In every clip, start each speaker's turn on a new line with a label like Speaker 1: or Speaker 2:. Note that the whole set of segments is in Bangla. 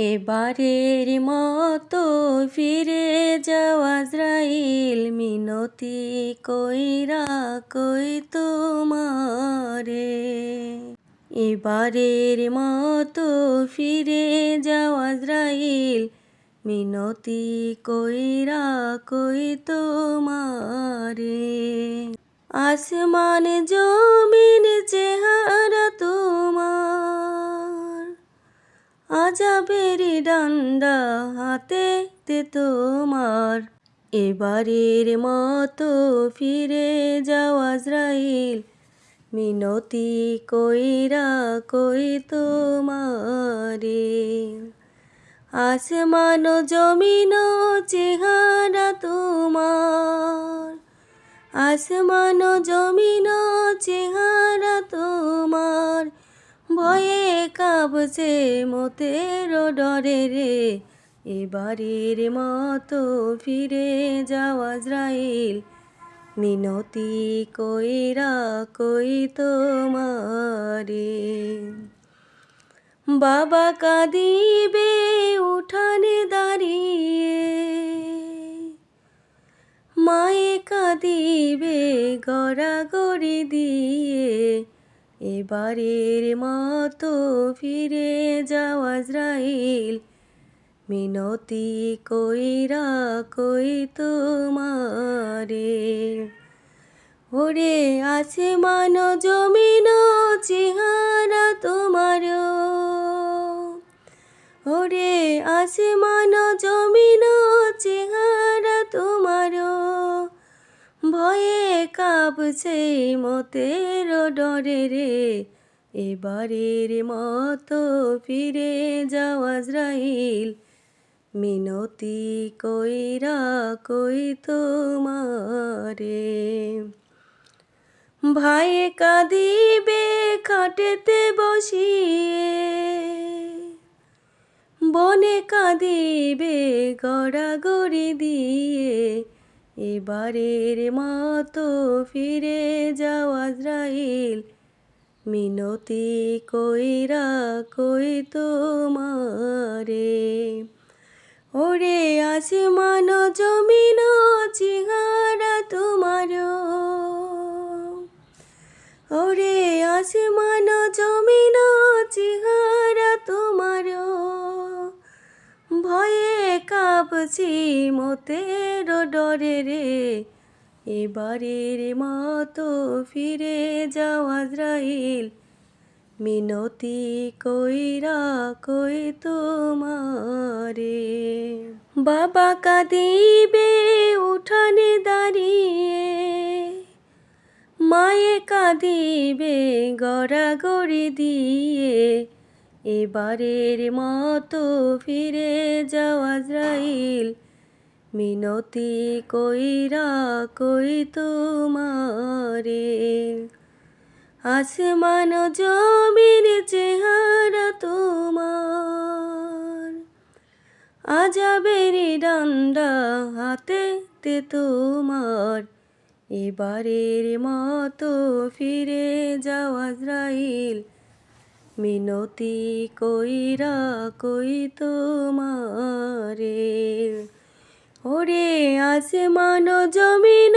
Speaker 1: এবারের মতো ফিরে যাওয়া আজরাইল, মিনতি কইরা কই তোমারে। এবারের মতো ফিরে যাওয়া আজরাইল, মিনতি কইরা কই তোমারে। আসমান জমিন চেহারা তোমার আজাবের ডান্ডা হাতে তে তোমার। এবারের মতো ফিরে যাওয়া আজরাইল, মিনতি কইরা কই তোমারে। আসমান জমিন চেহারা তোমার। আসমান জমিন চেহারা কাবছে মতের ডরে রে, এবারের মতো ফিরে যাওয়া আজরাইল। মিনতি কইরা কই তোমারে। বাবা কাঁদিবে উঠানে দাঁড়িয়ে, মায়ে কাঁদিবে গড়াগড়ি দিয়ে। এবারের মতো ফিরে যাও আজরাইল। মিনতি কইরা কই তোমারে। ওরে আছে মান জমিন চেহারা কাঁপছে মতের ডরে রে। এবারের মতো ফিরে যাওয়া আজরাইল। মিনতি কইরা কই তোমারে। ভাই কাঁদিবে খাটেতে বসিয়ে। বনে কাঁদিবে গড়াগড়ি দিয়ে। এবারের মতো ফিরে যাওয়া আজরাইল। মিনতি কইরা কই তোমারে। ওরে আসমান জমিন চেহারা তোমার। ওরে আসমান জমিন কাঁপছি মতের ডরে রে। এবারের মতো ফিরে যাওয়া আজরাইল। মিনতি কইরা কই তোমারে। বাবা কাঁদিবে উঠানে দাঁড়িয়ে। মায়ে কাঁদিবে গড়াগড়ি দিয়ে। এবারের মতো ফিরে যাওয়া আজরাইল। মিনতি কইরা কই তোমারে। আসমান জমির চেহারা তোমার। আজাবের ডান্ডা হাতে তে তোমার। এবারের মতো ফিরে যাওয়া আজরাইল। মিনতি কইরা কই তোমারে? ওরে আসমান জমিন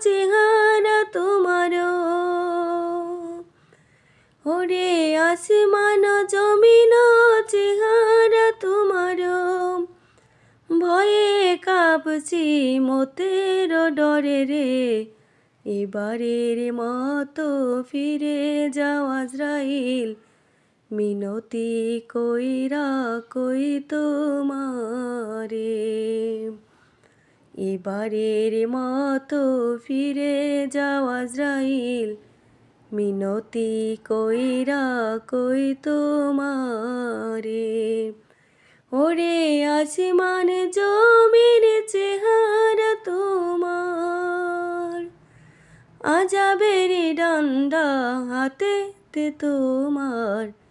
Speaker 1: চেহারা তোমার ওরে আসমান জমিন চেহারা তোমার ভয়ে কাঁপছি মতের ডরে রে। এবারের মতো ফিরে যাওয়া আজরাইল। মিনতি কইরা কই তোমারে। এবারের মতো ফিরে যাওয়া আজরাইল, মিনতি কইরা কই তোমারে। ওরে আসমান জমিন চেহারা তোমার, আজাবের ডান্ডা হাতে তোমার।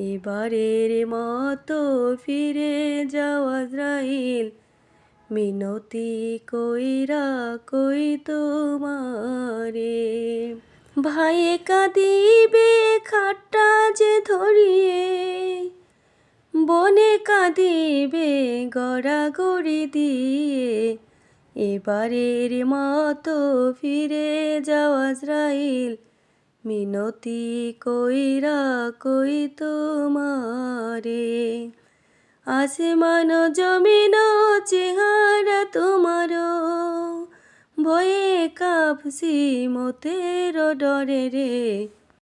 Speaker 1: এবারের মতো ফিরে যাওয়া আজরাইল। মিনতি কইরা কই তোমারে। ভাইয়ে কাঁদিবে খাট্টা যে ধরিয়ে। বনে কাঁদিবে গড়া গড়াগড়ি দিয়ে। এবারের মতো ফিরে যাওয়া আজরাইল। মিনতি কইরা কই তোমারে? আসমান জমিন চেহারা তোমার ভয়ে কাঁপছি মতের ডরে রে।